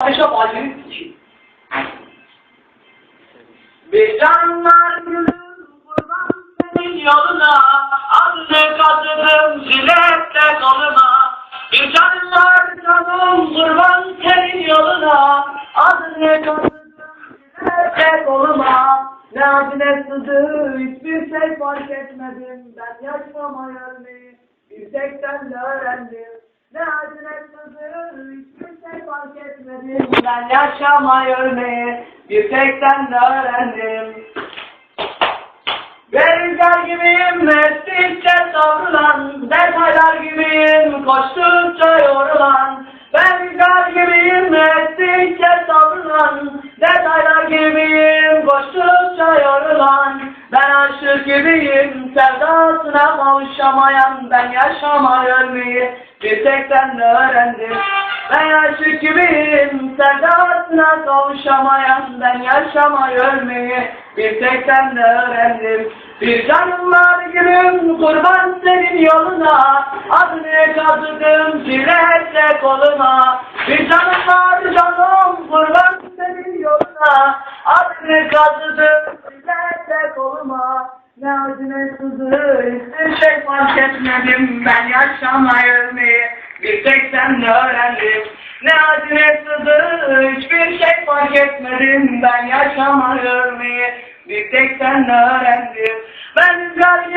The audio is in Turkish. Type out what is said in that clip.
Paşa bacının için. Bir canlar gülüm kurban senin yoluna Adını katırım jiletle koluna. Bir canlar canım kurban senin yoluna Adını katırım jiletle koluma Ne adine sızı hiçbir şey fark etmedim Ben yaşamayı ölmeyi bir tek sen de öğrendim. Ne adine Ben yaşamayı ölmeyi sen de öğrendim. Rüzgar gibiyim mescidce savrulan Detaylar gibiyim koştukça yorulan. Ben rüzgar gibiyim mescidce savrulan Detaylar gibiyim koştukça yorulan. Ben aşık gibiyim sevdasına kavuşamayan Ben yaşamayı ölmeyi bir tek sen de öğrendim Gibiyim sevdasına kavuşamayan Ben yaşamayı ölmeyi bir tek sen de öğrendim. Bir canım var gülüm kurban senin yoluna Adını kazıdım jiletle koluna. Bir canım var canım kurban senin yoluna Adını kazıdım jiletle koluma. Ne acı sızı hiçbir şey fark etmedim Ben yaşamayı ölmeyi. Bir tek sen de öğrendim fark etmedim Ben yaşamayı bir tek sen öğrendim Ben rüzgar